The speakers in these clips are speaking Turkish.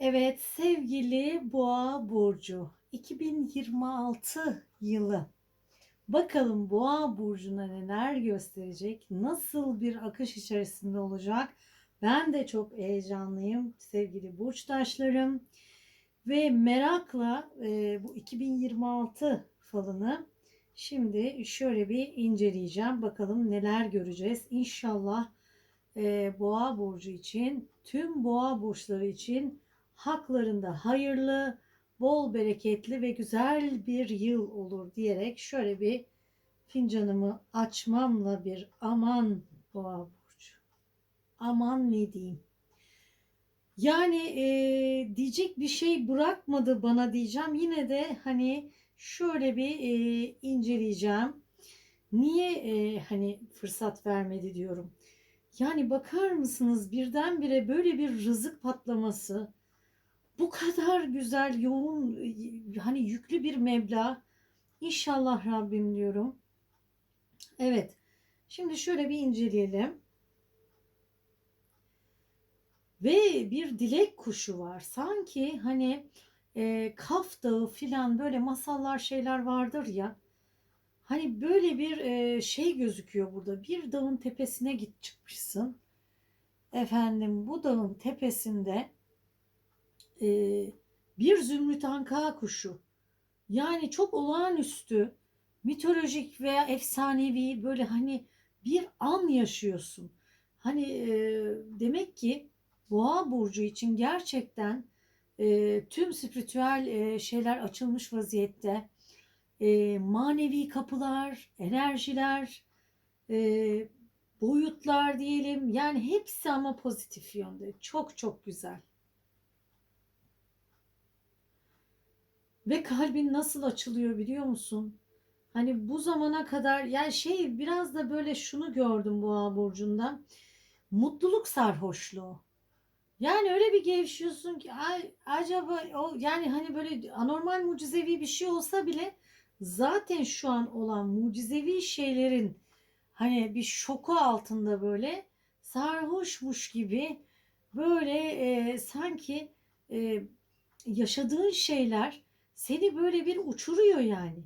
Evet sevgili Boğa burcu 2026 yılı bakalım Boğa burcuna neler gösterecek? Nasıl bir akış içerisinde olacak? Ben de çok heyecanlıyım sevgili burçtaşlarım ve merakla e, bu 2026 falını şimdi şöyle bir inceleyeceğim. Bakalım neler göreceğiz. İnşallah e, Boğa burcu için tüm Boğa burçları için haklarında hayırlı, bol bereketli ve güzel bir yıl olur diyerek şöyle bir fincanımı açmamla bir aman boğa burcu. Aman ne diyeyim. Yani e, diyecek bir şey bırakmadı bana diyeceğim. Yine de hani şöyle bir e, inceleyeceğim. Niye e, hani fırsat vermedi diyorum. Yani bakar mısınız birdenbire böyle bir rızık patlaması, bu kadar güzel, yoğun, hani yüklü bir meblağ. İnşallah Rabbim diyorum. Evet. Şimdi şöyle bir inceleyelim. Ve bir dilek kuşu var. Sanki hani e, Kaf Dağı filan böyle masallar şeyler vardır ya. Hani böyle bir e, şey gözüküyor burada. Bir dağın tepesine git çıkmışsın. Efendim bu dağın tepesinde e, bir zümrüt anka kuşu. Yani çok olağanüstü, mitolojik veya efsanevi böyle hani bir an yaşıyorsun. Hani e, demek ki Boğa burcu için gerçekten e, tüm spiritüel e, şeyler açılmış vaziyette. E, manevi kapılar, enerjiler, e, boyutlar diyelim. Yani hepsi ama pozitif yönde. Çok çok güzel. Ve kalbin nasıl açılıyor biliyor musun? Hani bu zamana kadar yani şey biraz da böyle şunu gördüm Boğa burcunda. Mutluluk sarhoşluğu. Yani öyle bir gevşiyorsun ki ay acaba o yani hani böyle anormal mucizevi bir şey olsa bile zaten şu an olan mucizevi şeylerin hani bir şoku altında böyle sarhoşmuş gibi böyle e, sanki e, yaşadığın şeyler seni böyle bir uçuruyor yani.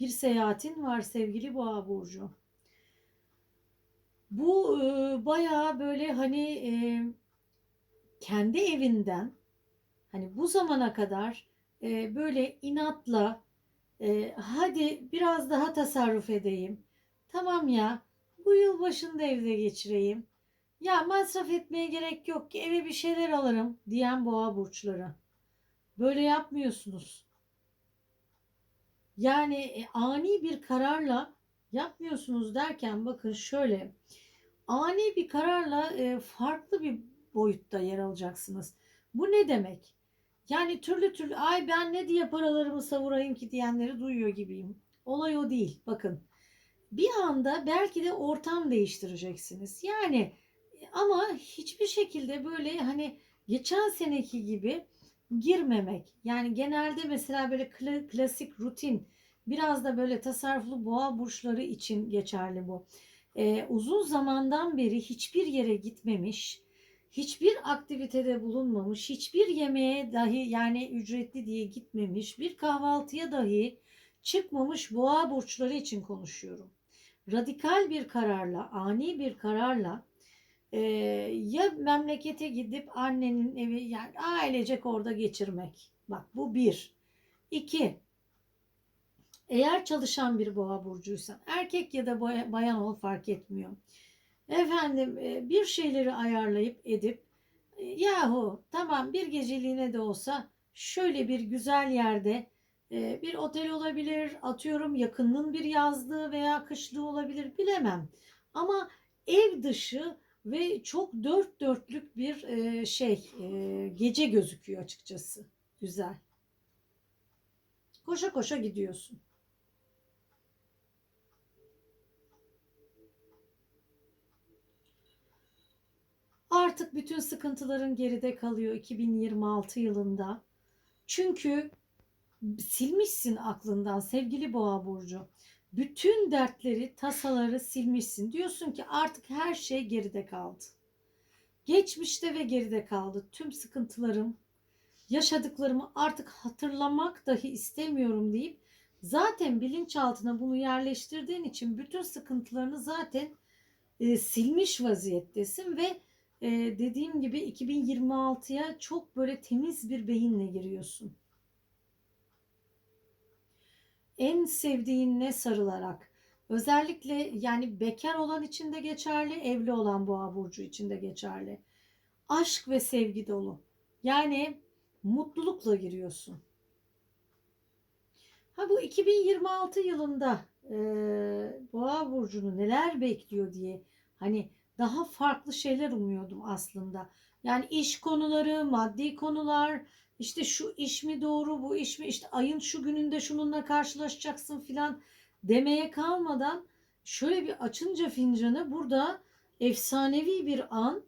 Bir seyahatin var sevgili Boğa burcu. Bu e, bayağı böyle hani e, kendi evinden hani bu zamana kadar e, böyle inatla e, hadi biraz daha tasarruf edeyim. Tamam ya bu yıl başında evde geçireyim. Ya masraf etmeye gerek yok ki eve bir şeyler alırım diyen boğa burçları. Böyle yapmıyorsunuz. Yani e, ani bir kararla yapmıyorsunuz derken bakın şöyle ani bir kararla e, farklı bir boyutta yer alacaksınız. Bu ne demek? Yani türlü türlü ay ben ne diye paralarımı savurayım ki diyenleri duyuyor gibiyim. Olay o değil. Bakın bir anda belki de ortam değiştireceksiniz. Yani ama hiçbir şekilde böyle hani geçen seneki gibi girmemek. Yani genelde mesela böyle klasik rutin biraz da böyle tasarruflu boğa burçları için geçerli bu. Ee, uzun zamandan beri hiçbir yere gitmemiş, hiçbir aktivitede bulunmamış, hiçbir yemeğe dahi yani ücretli diye gitmemiş, bir kahvaltıya dahi çıkmamış boğa burçları için konuşuyorum. Radikal bir kararla, ani bir kararla e, ya memlekete gidip annenin evi yani ailecek orada geçirmek. Bak bu bir. İki. Eğer çalışan bir boğa burcuysan erkek ya da bayan ol fark etmiyor. Efendim e, bir şeyleri ayarlayıp edip e, yahu tamam bir geceliğine de olsa şöyle bir güzel yerde e, bir otel olabilir atıyorum yakınının bir yazlığı veya kışlığı olabilir bilemem. Ama ev dışı ve çok dört dörtlük bir e, şey e, gece gözüküyor açıkçası. Güzel. Koşa koşa gidiyorsun. Artık bütün sıkıntıların geride kalıyor 2026 yılında. Çünkü silmişsin aklından sevgili Boğa burcu bütün dertleri, tasaları silmişsin. Diyorsun ki artık her şey geride kaldı. Geçmişte ve geride kaldı. Tüm sıkıntılarım, yaşadıklarımı artık hatırlamak dahi istemiyorum deyip zaten bilinçaltına bunu yerleştirdiğin için bütün sıkıntılarını zaten e, silmiş vaziyettesin ve e, dediğim gibi 2026'ya çok böyle temiz bir beyinle giriyorsun. En sevdiğinle sarılarak. Özellikle yani bekar olan için de geçerli, evli olan boğa burcu için de geçerli. Aşk ve sevgi dolu. Yani mutlulukla giriyorsun. Ha bu 2026 yılında e, Boğa burcunu neler bekliyor diye hani daha farklı şeyler umuyordum aslında. Yani iş konuları, maddi konular, işte şu iş mi doğru, bu iş mi, işte ayın şu gününde şununla karşılaşacaksın filan demeye kalmadan şöyle bir açınca fincanı burada efsanevi bir an.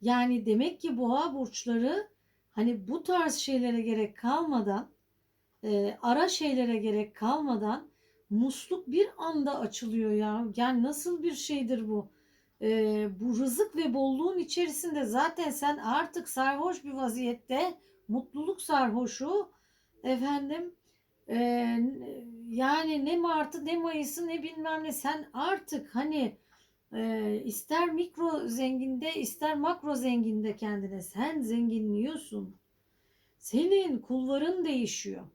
Yani demek ki boğa burçları hani bu tarz şeylere gerek kalmadan e, ara şeylere gerek kalmadan musluk bir anda açılıyor ya. Yani nasıl bir şeydir bu? E, bu rızık ve bolluğun içerisinde zaten sen artık sarhoş bir vaziyette mutluluk sarhoşu efendim e, yani ne Mart'ı ne Mayıs'ı ne bilmem ne sen artık hani e, ister mikro zenginde ister makro zenginde kendine sen zenginliyorsun. Senin kulvarın değişiyor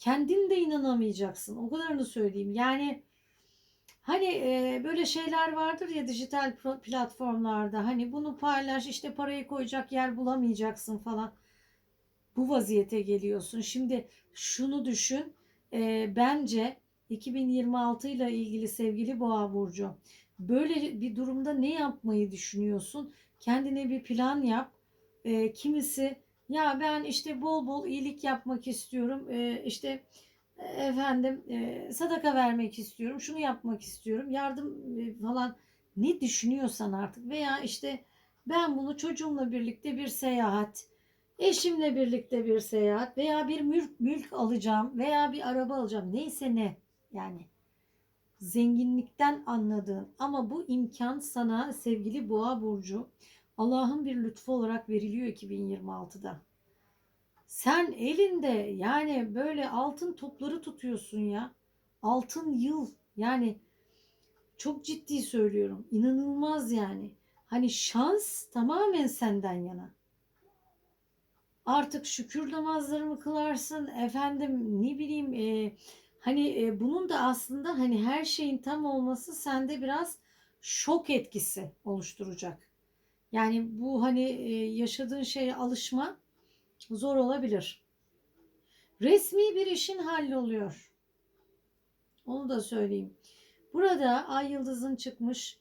kendin de inanamayacaksın. O kadarını söyleyeyim. Yani hani e, böyle şeyler vardır ya dijital platformlarda. Hani bunu paylaş işte parayı koyacak yer bulamayacaksın falan. Bu vaziyete geliyorsun. Şimdi şunu düşün. E, bence 2026 ile ilgili sevgili Boğa burcu böyle bir durumda ne yapmayı düşünüyorsun? Kendine bir plan yap. E, kimisi ya ben işte bol bol iyilik yapmak istiyorum. Ee, işte e, efendim e, sadaka vermek istiyorum. Şunu yapmak istiyorum. Yardım e, falan ne düşünüyorsan artık veya işte ben bunu çocuğumla birlikte bir seyahat, eşimle birlikte bir seyahat veya bir mülk, mülk alacağım veya bir araba alacağım. Neyse ne yani zenginlikten anladığın ama bu imkan sana sevgili boğa burcu Allah'ın bir lütfu olarak veriliyor 2026'da. Sen elinde yani böyle altın topları tutuyorsun ya. Altın yıl yani çok ciddi söylüyorum. İnanılmaz yani. Hani şans tamamen senden yana. Artık şükür namazlarımı kılarsın efendim ne bileyim e, hani e, bunun da aslında hani her şeyin tam olması sende biraz şok etkisi oluşturacak. Yani bu hani e, yaşadığın şeye alışma zor olabilir. Resmi bir işin halloluyor. Onu da söyleyeyim. Burada ay yıldızın çıkmış.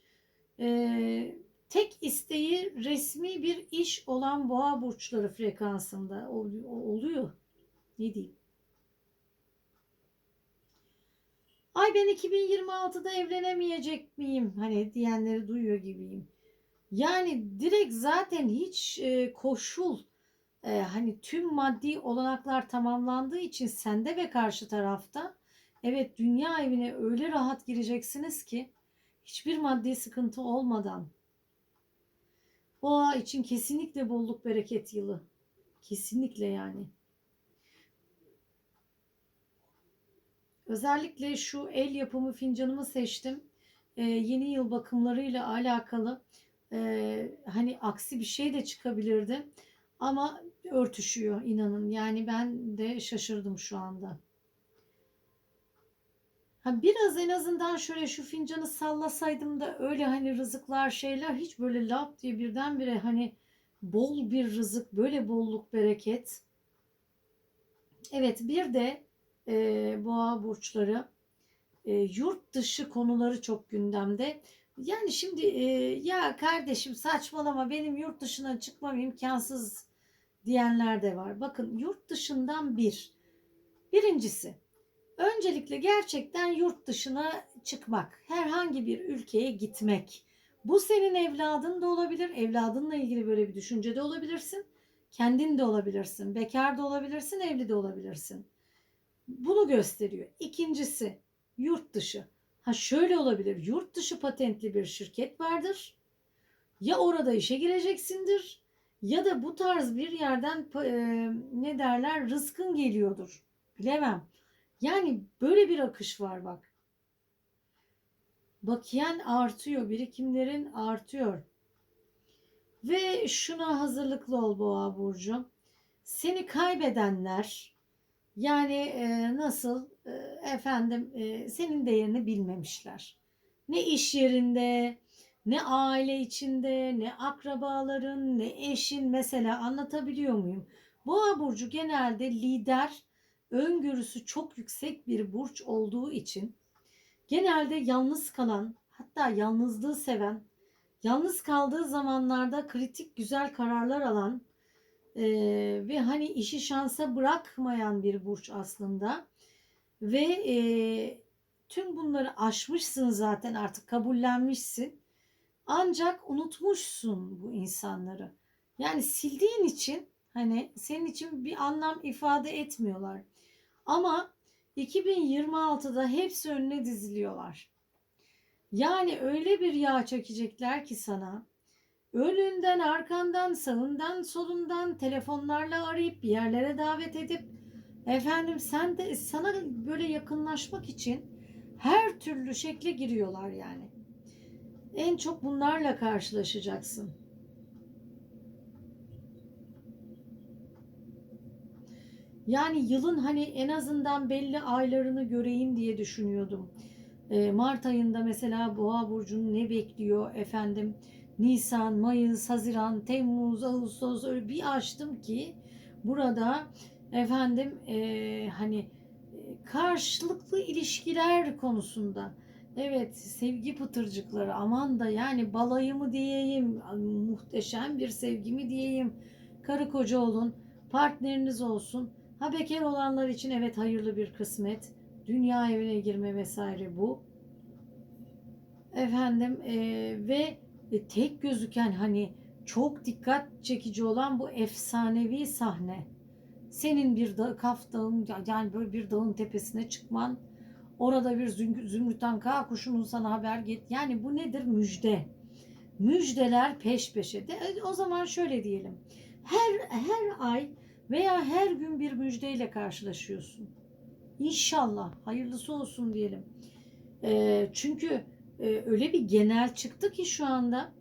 E, tek isteği resmi bir iş olan boğa burçları frekansında oluyor. Ne diyeyim? Ay ben 2026'da evlenemeyecek miyim? Hani diyenleri duyuyor gibiyim. Yani direkt zaten hiç e, koşul e, hani tüm maddi olanaklar tamamlandığı için sende ve karşı tarafta evet dünya evine öyle rahat gireceksiniz ki hiçbir maddi sıkıntı olmadan boğa için kesinlikle bolluk bereket yılı. Kesinlikle yani. Özellikle şu el yapımı fincanımı seçtim. Ee, yeni yıl bakımlarıyla alakalı e, hani aksi bir şey de çıkabilirdi. Ama örtüşüyor inanın. Yani ben de şaşırdım şu anda. Ha biraz en azından şöyle şu fincanı sallasaydım da öyle hani rızıklar şeyler hiç böyle lap diye birdenbire hani bol bir rızık böyle bolluk bereket. Evet bir de e, boğa burçları e, yurt dışı konuları çok gündemde. Yani şimdi e, ya kardeşim saçmalama benim yurt dışına çıkmam imkansız diyenler de var. Bakın yurt dışından bir. Birincisi öncelikle gerçekten yurt dışına çıkmak, herhangi bir ülkeye gitmek. Bu senin evladın da olabilir, evladınla ilgili böyle bir düşünce de olabilirsin. Kendin de olabilirsin, bekar da olabilirsin, evli de olabilirsin. Bunu gösteriyor. İkincisi yurt dışı. Ha şöyle olabilir. Yurt dışı patentli bir şirket vardır. Ya orada işe gireceksindir ya da bu tarz bir yerden e, ne derler rızkın geliyordur. Bilemem. Yani böyle bir akış var bak. Bakiyen artıyor, birikimlerin artıyor. Ve şuna hazırlıklı ol Boğa burcu. Seni kaybedenler yani e, nasıl e, efendim e, senin değerini bilmemişler. Ne iş yerinde, ne aile içinde, ne akrabaların, ne eşin mesela anlatabiliyor muyum? Boğa burcu genelde lider, öngörüsü çok yüksek bir burç olduğu için genelde yalnız kalan, hatta yalnızlığı seven, yalnız kaldığı zamanlarda kritik güzel kararlar alan eee, ve hani işi şansa bırakmayan bir burç aslında. Ve eee, tüm bunları aşmışsın zaten artık kabullenmişsin. Ancak unutmuşsun bu insanları. Yani sildiğin için hani senin için bir anlam ifade etmiyorlar. Ama 2026'da hepsi önüne diziliyorlar. Yani öyle bir yağ çekecekler ki sana. Önünden, arkandan, sağından, solundan telefonlarla arayıp bir yerlere davet edip efendim sen de sana böyle yakınlaşmak için her türlü şekle giriyorlar yani. En çok bunlarla karşılaşacaksın. Yani yılın hani en azından belli aylarını göreyim diye düşünüyordum. Ee, Mart ayında mesela Boğa burcunu ne bekliyor efendim? Nisan, Mayıs, Haziran, Temmuz, Ağustos öyle bir açtım ki burada efendim eee, hani e, karşılıklı ilişkiler konusunda evet sevgi pıtırcıkları aman da yani balayı mı diyeyim muhteşem bir sevgi mi diyeyim karı koca olun partneriniz olsun ha bekar olanlar için evet hayırlı bir kısmet dünya evine girme vesaire bu efendim eee, ve e, tek gözüken hani çok dikkat çekici olan bu efsanevi sahne. Senin bir da, kaf dağın yani böyle bir dağın tepesine çıkman, orada bir züm- zümrüt anka kuşunun sana haber get. Yani bu nedir? Müjde. Müjdeler peş peşe. De, e, o zaman şöyle diyelim. Her her ay veya her gün bir müjdeyle karşılaşıyorsun. İnşallah hayırlısı olsun diyelim. E, çünkü e, öyle bir genel çıktı ki şu anda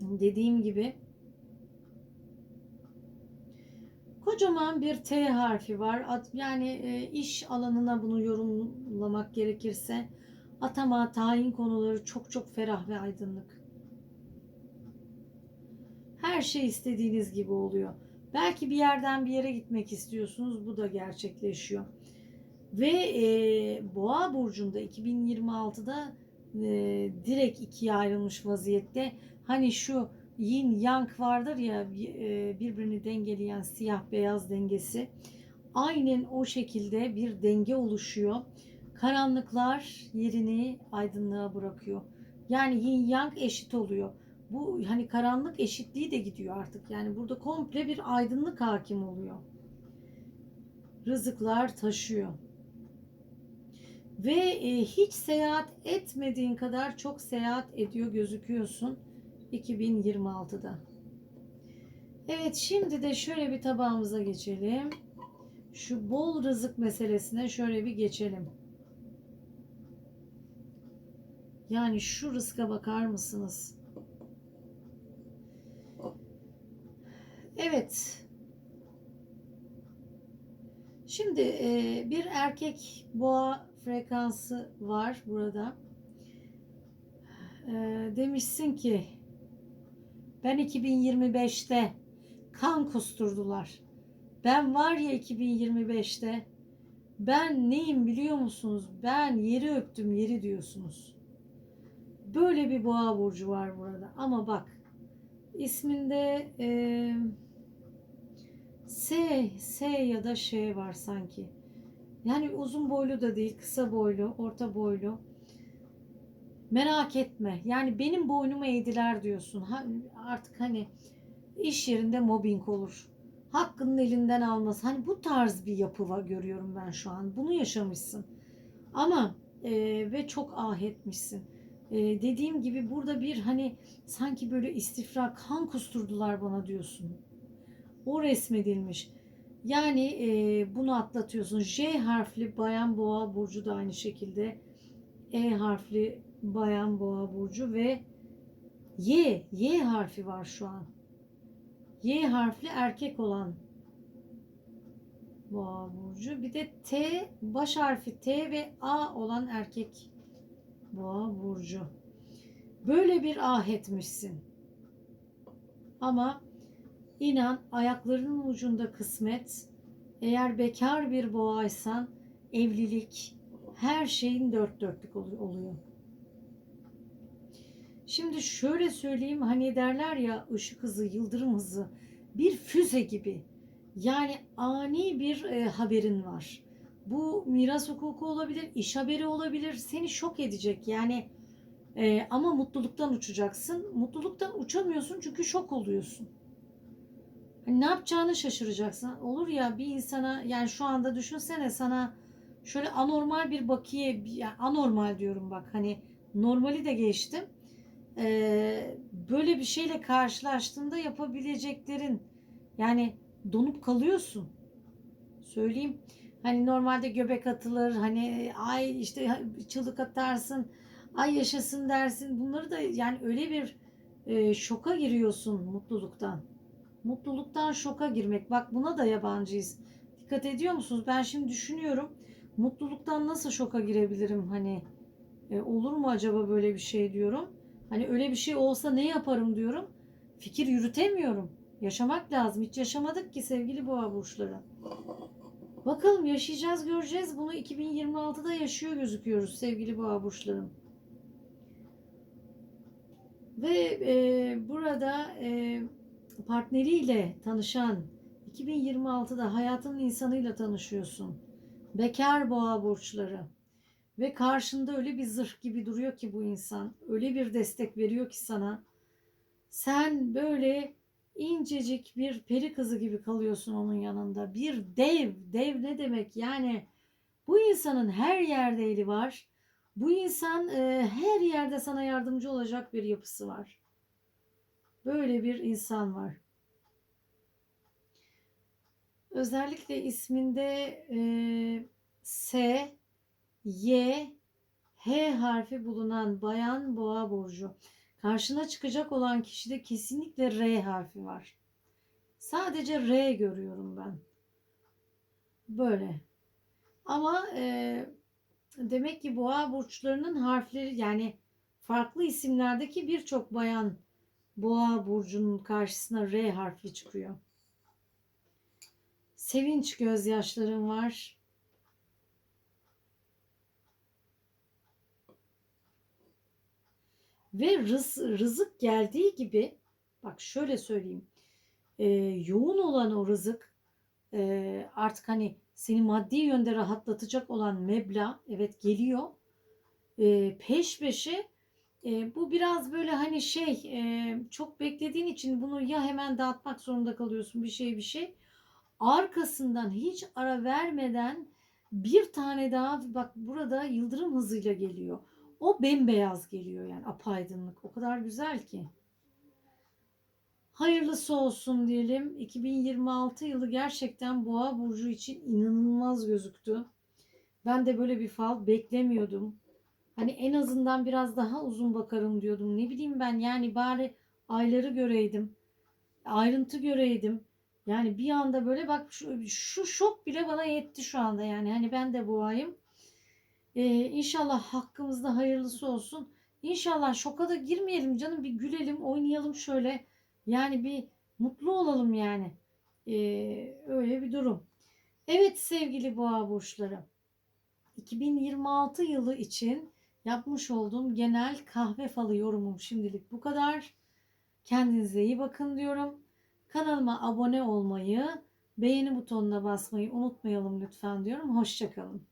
dediğim gibi kocaman bir T harfi var. At- Yani e, iş alanına bunu yorumlamak gerekirse atama, tayin konuları çok çok ferah ve aydınlık. Her şey istediğiniz gibi oluyor. Belki bir yerden bir yere gitmek istiyorsunuz. Bu da gerçekleşiyor. Ve e, Boğa burcunda 2026'da e, direkt ikiye ayrılmış vaziyette. Hani şu yin yang vardır ya e, birbirini dengeleyen siyah beyaz dengesi. Aynen o şekilde bir denge oluşuyor. Karanlıklar yerini aydınlığa bırakıyor. Yani yin yang eşit oluyor. Bu hani karanlık eşitliği de gidiyor artık. Yani burada komple bir aydınlık hakim oluyor. Rızıklar taşıyor. Ve e, hiç seyahat etmediğin kadar çok seyahat ediyor gözüküyorsun 2026'da. Evet şimdi de şöyle bir tabağımıza geçelim. Şu bol rızık meselesine şöyle bir geçelim. Yani şu rızka bakar mısınız? Evet. Şimdi e, bir erkek boğa frekansı var burada. E, demişsin ki ben 2025'te kan kusturdular. Ben var ya 2025'te ben neyim biliyor musunuz? Ben yeri öptüm yeri diyorsunuz. Böyle bir boğa burcu var burada. Ama bak isminde e, S, S ya da Ş var sanki. Yani uzun boylu da değil, kısa boylu, orta boylu. Merak etme. Yani benim boynumu eğdiler diyorsun. Ha, artık hani iş yerinde mobbing olur. Hakkının elinden alması. Hani bu tarz bir yapı var, görüyorum ben şu an. Bunu yaşamışsın. Ama e, ve çok ah etmişsin. Ee, dediğim gibi burada bir hani sanki böyle istifra kan kusturdular bana diyorsun. O resmedilmiş. Yani e, bunu atlatıyorsun. J harfli bayan boğa burcu da aynı şekilde. E harfli bayan boğa burcu ve Y, Y harfi var şu an. Y harfli erkek olan boğa burcu. Bir de T, baş harfi T ve A olan erkek boğa burcu. Böyle bir ah etmişsin. Ama inan ayaklarının ucunda kısmet. Eğer bekar bir boğaysan evlilik her şeyin dört dörtlük olu- oluyor. Şimdi şöyle söyleyeyim hani derler ya ışık hızı, yıldırım hızı bir füze gibi. Yani ani bir e, haberin var. Bu miras hukuku olabilir, iş haberi olabilir. Seni şok edecek. Yani e, ama mutluluktan uçacaksın. Mutluluktan uçamıyorsun çünkü şok oluyorsun. Ne yapacağını şaşıracaksın. Olur ya bir insana yani şu anda düşünsene sana şöyle anormal bir bakiye yani anormal diyorum bak hani normali de geçtim. Ee, böyle bir şeyle karşılaştığında yapabileceklerin yani donup kalıyorsun. Söyleyeyim. Hani normalde göbek atılır. Hani ay işte çığlık atarsın. Ay yaşasın dersin. Bunları da yani öyle bir e, şoka giriyorsun mutluluktan. Mutluluktan şoka girmek. Bak buna da yabancıyız. Dikkat ediyor musunuz? Ben şimdi düşünüyorum. Mutluluktan nasıl şoka girebilirim? Hani e, olur mu acaba böyle bir şey diyorum. Hani öyle bir şey olsa ne yaparım diyorum. Fikir yürütemiyorum. Yaşamak lazım. Hiç yaşamadık ki sevgili boğa burçları. Bakalım yaşayacağız göreceğiz. Bunu 2026'da yaşıyor gözüküyoruz sevgili boğa burçlarım. Ve e, burada e, partneriyle tanışan 2026'da hayatının insanıyla tanışıyorsun. Bekar boğa burçları. Ve karşında öyle bir zırh gibi duruyor ki bu insan. Öyle bir destek veriyor ki sana. Sen böyle incecik bir peri kızı gibi kalıyorsun onun yanında. Bir dev. Dev ne demek? Yani bu insanın her yerde eli var. Bu insan e, her yerde sana yardımcı olacak bir yapısı var. Böyle bir insan var. Özellikle isminde e, S, Y, H harfi bulunan bayan boğa burcu. Karşına çıkacak olan kişide kesinlikle R harfi var. Sadece R görüyorum ben. Böyle. Ama e, demek ki boğa burçlarının harfleri yani farklı isimlerdeki birçok bayan boğa burcunun karşısına R harfi çıkıyor. Sevinç gözyaşlarım var. Ve rız, rızık geldiği gibi bak şöyle söyleyeyim. e, yoğun olan o rızık e, artık hani seni maddi yönde rahatlatacak olan meblağ evet geliyor. E, peş peşe e, bu biraz böyle hani şey e, çok beklediğin için bunu ya hemen dağıtmak zorunda kalıyorsun bir şey bir şey. Arkasından hiç ara vermeden bir tane daha bak burada yıldırım hızıyla geliyor. O bembeyaz geliyor yani apaydınlık. O kadar güzel ki. Hayırlısı olsun diyelim. 2026 yılı gerçekten Boğa burcu için inanılmaz gözüktü. Ben de böyle bir fal beklemiyordum. Hani en azından biraz daha uzun bakarım diyordum. Ne bileyim ben yani bari ayları göreydim. Ayrıntı göreydim. Yani bir anda böyle bak şu, şu şok bile bana yetti şu anda yani. Hani ben de boğayım. Ee, inşallah hakkımızda hayırlısı olsun. İnşallah şoka da girmeyelim canım. Bir gülelim, oynayalım şöyle. Yani bir mutlu olalım yani. Ee, öyle bir durum. Evet sevgili boğa burçları. 2026 yılı için yapmış olduğum genel kahve falı yorumum şimdilik bu kadar. Kendinize iyi bakın diyorum. Kanalıma abone olmayı, beğeni butonuna basmayı unutmayalım lütfen diyorum. Hoşçakalın.